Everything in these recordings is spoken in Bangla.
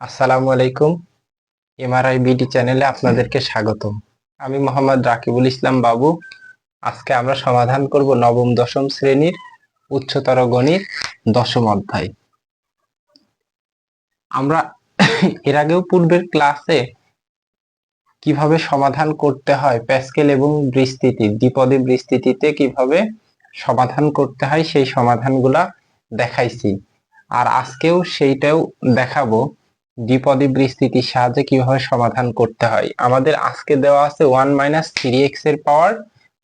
আসসালামু আলাইকুম। এমআরআই বিডি চ্যানেলে আপনাদেরকে স্বাগতম। আমি মোহাম্মদ রাকিবুল ইসলাম বাবু। আজকে আমরা সমাধান করব নবম, দশম শ্রেণির উচ্চতর গণিত দশম অধ্যায়। আমরা এর আগেও পূর্বের ক্লাসে কীভাবে সমাধান করতে হয় প্যাসকেল এবং বৃস্তিতি, দ্বিপদী বৃস্তিতিতে কীভাবে সমাধান করতে হয় সেই সমাধানগুলা দেখাইছি। আর আজকেও সেইটাও দেখাবো। দ্বিপদী বৃস্তিতির সাহায্যে কীভাবে সমাধান করতে হয়? আমাদের আজকে দেওয়া আছে ওয়ান মাইনাস থ্রি এক্সের পাওয়ার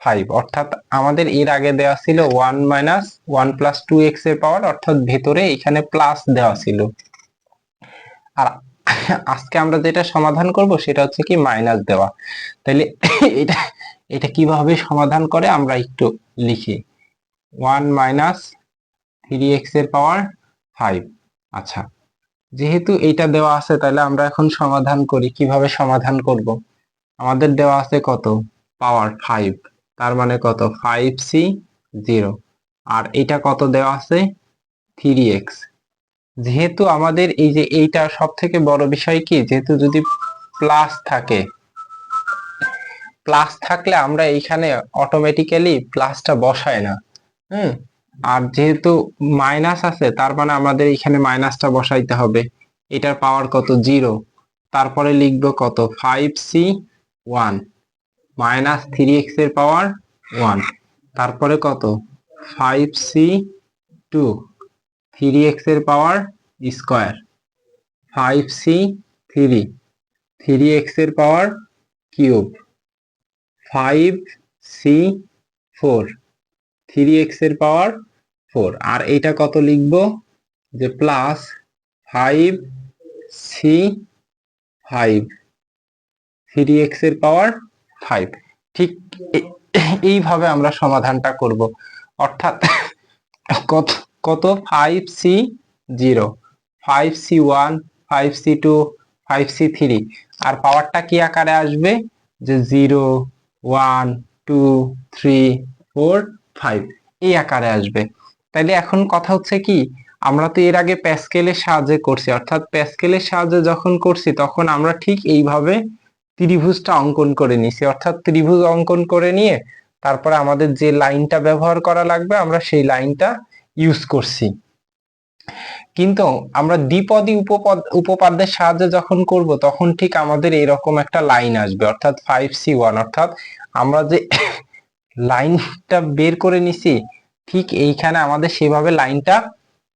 ফাইভ অর্থাৎ আমাদের এর আগে দেওয়া ছিল one minus one plus two এক্সের পাওয়ার অর্থাৎ ভেতরে এখানে প্লাস দেওয়া ছিল। আর আজকে আমরা যেটা সমাধান করব সেটা হচ্ছে কি মাইনাস দেওয়া। তাহলে এটা এটা কীভাবে সমাধান করে আমরা একটু লিখি। ওয়ান মাইনাস থ্রি এক্সের পাওয়ার ফাইভ আচ্ছা। যেহেতু এইটা দেওয়া আছে, তাহলে আমরা এখন সমাধান করি। কীভাবে সমাধান করব? আমাদের দেওয়া আছে কত? Power five. তার মানে কত? Five C zero. আর এটা কত দেওয়া আছে? Three x. যেহেতু আমাদের এই যে এইটা সব থেকে বড় বিষয় কি? যেহেতু যদি প্লাস থাকে, প্লাস থাকলে আমরা এইখানে অটোমেটিক্যালি প্লাসটা বসাই না। হুম? আর যেহেতু মাইনাস আছে, তার মানে আমাদের এখানে মাইনাসটা বসাইতে হবে। এটার পাওয়ার কত? জিরো তারপরে লিখব কত? Five C one minus three এক্সের পাওয়ার ওয়ান তারপরে কত? ফাইভ সি টু থ্রি এক্সের power square five C three three এক্সের power cube five C four three এক্সের পাওয়ার ফোর আর এইটা কত লিখব? যে plus five C five three এক্সের পাওয়ার ফাইভ ঠিক এইভাবে আমরা সমাধানটা করব। অর্থাৎ কত কত? Five C zero five C one five C two five C three আর পাওয়ারটা কি আকারে আসবে? যে zero one two three four five এই আকারে আসবে। তাইলে এখন কথা হচ্ছে কি, আমরা তো এর আগে প্যাসকেলের সাহায্যে করছি, অর্থাৎ প্যাসকেলের সাহায্যে যখন করছি, তখন আমরা ঠিক এইভাবে ত্রিভুজটা অঙ্কন করে নিছি। অর্থাৎ ত্রিভুজ অঙ্কন করে নিয়ে তারপরে আমাদের যে লাইনটা ব্যবহার করা লাগবে, আমরা সেই লাইনটা ইউজ করছি। কিন্তু আমরা দ্বিপদী উপপদ, উপপাদ্যের সাহায্যে যখন করব, তখন ঠিক আমাদের এরকম একটা লাইন আসবে, অর্থাৎ ফাইভ সি ওয়ান অর্থাৎ আমরা যে লাইনটা বের করে নিছি, ঠিক এইখানে আমাদের সেভাবে লাইনটা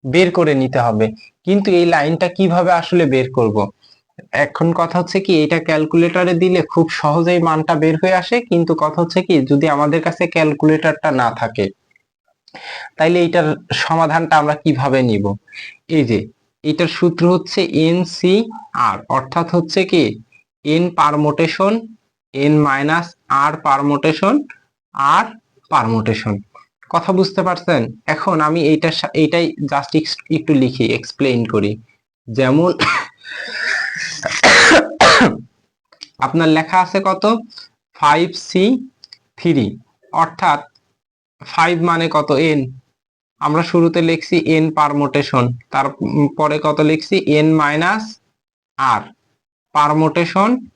বের করে নিতে হবে। কিন্তু এই লাইনটা কীভাবে আসলে বের করব? এখন কথা হচ্ছে কি, এটা ক্যালকুলেটরে দিলে খুব সহজেই মানটা বের হয়ে আসে, কিন্তু কথা হচ্ছে কি, যদি আমাদের কাছে ক্যালকুলেটরটা না থাকে, তাইলে এইটার সমাধানটা আমরা কীভাবে নিব? এই যে, এটার সূত্র হচ্ছে এন সি আর, অর্থাৎ হচ্ছে কি, n permutation n minus r permutation r permutation কথা বুঝতে পারছেন? এখন আমি এইটার সা- এইটাই জাস্ট একটু লিখি এক্সপ্লেইন করি। যেমন আপনার লেখা আছে কত? ফাইভ সি থ্রি অর্থাৎ ফাইভ মানে কত? এন আমরা শুরুতে লিখছি এন পারমোটেশন তারপরে কত লিখছি? এন মাইনাস আর পারমোটেশন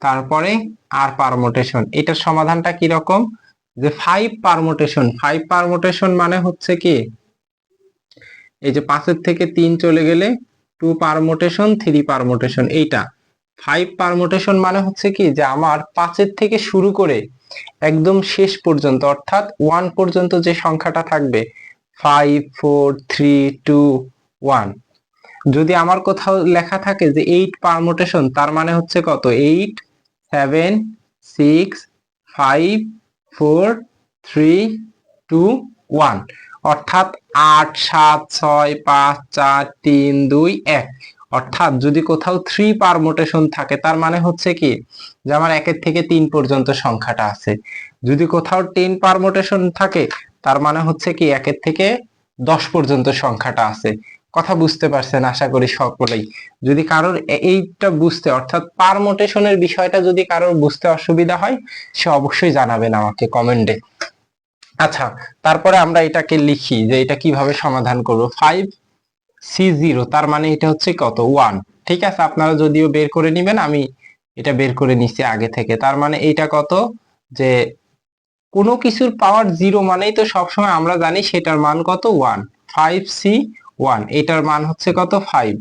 তারপরে আর পারমোটেশন এটার সমাধানটা কি রকম যে ফাইভ পারমোটেশন ফাইভ পারমোটেশন মানে হচ্ছে কি? এই যে পাঁচের থেকে তিন চলে গেলে টু পারমোটেশন থ্রি পারমোটেশন এইটা। ফাইভ পারমোটেশন মানে হচ্ছে কি? যে আমার পাঁচের থেকে শুরু করে একদম শেষ পর্যন্ত, অর্থাৎ ওয়ান পর্যন্ত যে সংখ্যাটা থাকবে five four three two one যদি আমার কোথাও লেখা থাকে যে এইট পারমোটেশন তার মানে হচ্ছে কত? Eight seven six five four, three, two, one. অর্থাৎ আট, সাত, ছয়, পাঁচ, চার, তিন, দুই, এক। অর্থাৎ যদি কোথাও থ্রি পারমোটেশন থাকে, তার মানে হচ্ছে কি? যে আমার একের থেকে তিন পর্যন্ত সংখ্যাটা আছে। যদি কোথাও টেন পারমোটেশন থাকে, তার মানে হচ্ছে কি? একের থেকে দশ পর্যন্ত সংখ্যাটা আছে। কথা বুঝতে পারছেন আশা করি সকলেই। যদি কারোর এইটা বুঝতে, অর্থাৎ পারমোটেশনের বিষয়টা যদি কারোর বুঝতে অসুবিধা হয়, সে অবশ্যই জানাবেন আমাকে কমেন্টে আচ্ছা তারপরে আমরা এটাকে লিখি যে এটা কীভাবে সমাধান করব? ফাইভ সি জিরো তার মানে এটা হচ্ছে কত? ওয়ান ঠিক আছে, আপনারা যদিও বের করে নেবেন, আমি এটা বের করে নিচ্ছি আগে থেকে। তার মানে এইটা কত? যে কোনো কিছুর পাওয়ার জিরো মানেই তো সবসময় আমরা জানি সেটার মান কত? ওয়ান ফাইভ সি ওয়ান, এটার মান হচ্ছে কত? ফাইভ।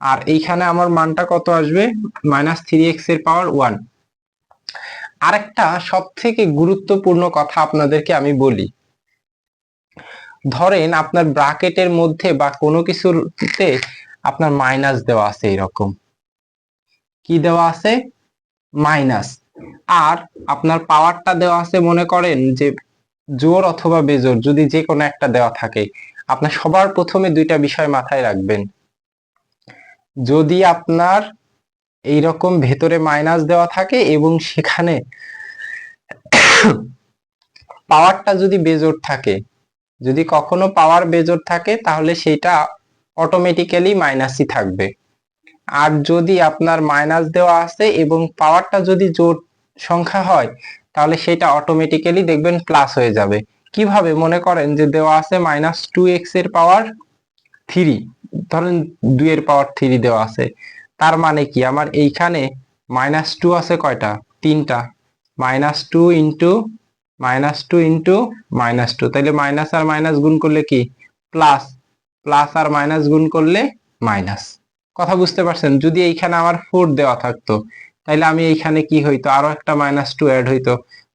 আর এইখানে আমার মানটা কত আসবে? মাইনাস থ্রি এক্সের পাওয়ার ওয়ান। আরেকটা সব থেকে গুরুত্বপূর্ণ কথা আপনাদেরকে আমি বলি। ধরেন আপনার ব্রাকেটের মধ্যে বা কোনো কিছুতে আপনার মাইনাস দেওয়া আছে এরকম। কি দেওয়া আছে? মাইনাস আর আপনার পাওয়ারটা দেওয়া আছে মনে করেন যে জোর অথবা বেজোর, যদি যে কোনো একটা দেওয়া থাকে। আপনার সবার প্রথমে দুইটা বিষয় মাথায় রাখবেন। যদি আপনার এইরকম ভেতরে মাইনাস দেওয়া থাকে এবং সেখানে পাওয়ারটা যদি বেজোর থাকে, যদি কখনো পাওয়ার বেজোর থাকে, তাহলে সেটা অটোমেটিক্যালি মাইনাসই থাকবে। আর যদি আপনার মাইনাস দেওয়া আছে এবং পাওয়ারটা যদি জোর সংখ্যা হয়, তাহলে সেটা অটোমেটিক্যালি দেখবেন প্লাস হয়ে যাবে। কীভাবে মনে করেন যে দেওয়া আছে মাইনাস টু এক্সের পাওয়ার থ্রি ধরেন দুই এর পাওয়ার থ্রি দেওয়া আছে। তার মানে কি? আমার এইখানে মাইনাস টু আছে কয়টা? তিনটা। Minus two into minus two into minus two তাহলে মাইনাস আর মাইনাস গুণ করলে কি? প্লাস প্লাস আর মাইনাস গুণ করলে মাইনাস কথা বুঝতে পারছেন? যদি এইখানে আমার ফোর দেওয়া থাকতো তাহলে আমি এইখানে কি হইতো? আরও একটা মাইনাস টু অ্যাড হইতো।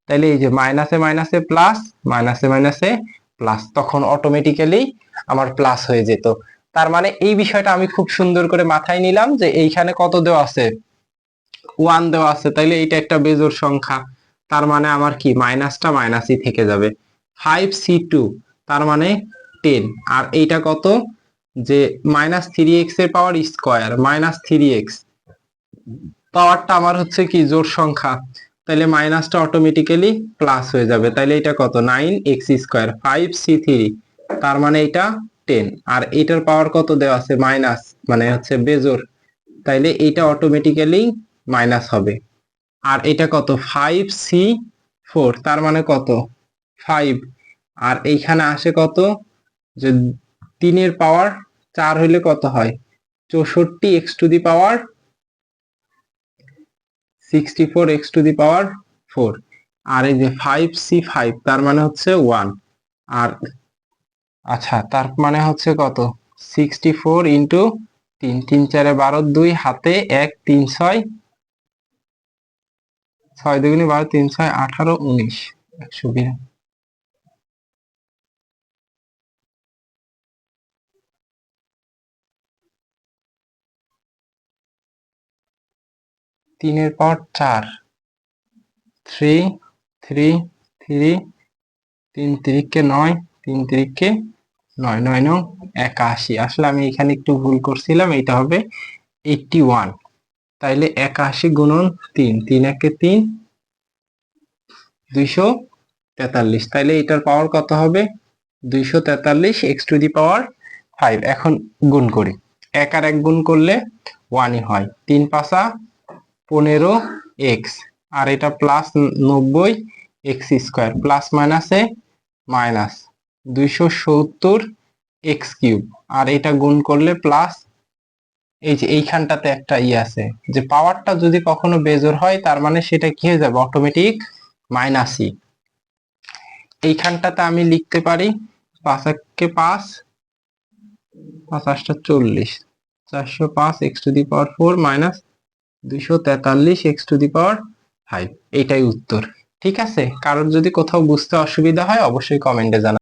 তাহলে এই যে মাইনাসে মাইনাসে প্লাস মাইনাসে মাইনাসে প্লাস তখন অটোমেটিক্যালি আমার প্লাস হয়ে যেত। তার মানে এই বিষয়টা আমি খুব সুন্দর করে মাথায় নিলাম যে এইখানে কত দেওয়া আছে? ওয়ান দেওয়া আছে, তাইলে এটা একটা বেজোর সংখ্যা। তার মানে আমার কি মাইনাসটা মাইনাসই থেকে যাবে। ফাইভ সি টু তার মানে টেন আর এইটা কত? যে মাইনাস থ্রি এক্সের power square minus three x পাওয়ারটা আমার হচ্ছে কি জোর সংখ্যা। তাহলে মাইনাসটা অটোমেটিক্যালি প্লাস হয়ে যাবে। তাহলে এটা কত? Nine x square five C three তার মানে এটা টেন আর এটার পাওয়ার কত দেওয়া আছে? মাইনাস মানে হচ্ছে বেজোর তাইলে এটা অটোমেটিক্যালি মাইনাস হবে। আর এটা কত? ফাইভ সি ফোর তার মানে কত? ফাইভ আর এইখানে আসে কত? যে তিনের পাওয়ার চার হইলে কত হয়? চৌষট্টি x to the power sixty four x to the power four আর এই যে ফাইভ সি ফাইভ তার মানে হচ্ছে ওয়ান আর আচ্ছা তার মানে হচ্ছে কত? সিক্সটি ফোর ইন্টু তিন তিন চারে বারো, দুই, হাতে এক, তিন, ছয় ছয় দুগুনি বারো, তিন, ছয়, আঠারো, উনিশ। একশো বিরা তিনের পাওয়ার চার। থ্রি থ্রি থ্রি, তিন তিরিককে নয়, তিন তিরিককে নয় নয় নং একাশি। আসলে আমি এখানে একটু ভুল করছিলাম এটা হবে এইটটি ওয়ান। তাইলে একাশি গুণন তিন তিন একে তিন, দুইশো তেতাল্লিশ। তাইলে এটার পাওয়ার কত হবে? দুইশো তেতাল্লিশ x to the power five এখন গুণ করি। এক আর এক গুণ করলে ওয়ানই হয়। তিন পাঁচা পনেরো এক্স। আর এটা প্লাস নব্বই এক্স স্কোয়ার। প্লাস মাইনাসে মাইনাস দুইশো সত্তর এক্স কিউব। আর এটা গুণ করলে প্লাস এই যে এইখানটাতে একটা ই আছে যে পাওয়ারটা যদি কখনো বেজোর হয়, তার মানে সেটা কি হয়ে যাবে? অটোমেটিক মাইনাসই এইখানটাতে আমি লিখতে পারি পাঁচ পাঁচ পাঁচ আটটা চল্লিশ। চারশো পাঁচ x to the power four minus দুইশো তেতাল্লিশ x to the power five. এটাই উত্তর। ঠিক আছে? কারোর যদি কোথাও বুঝতে অসুবিধা হয়, অবশ্যই কমেন্টে জানাবেন।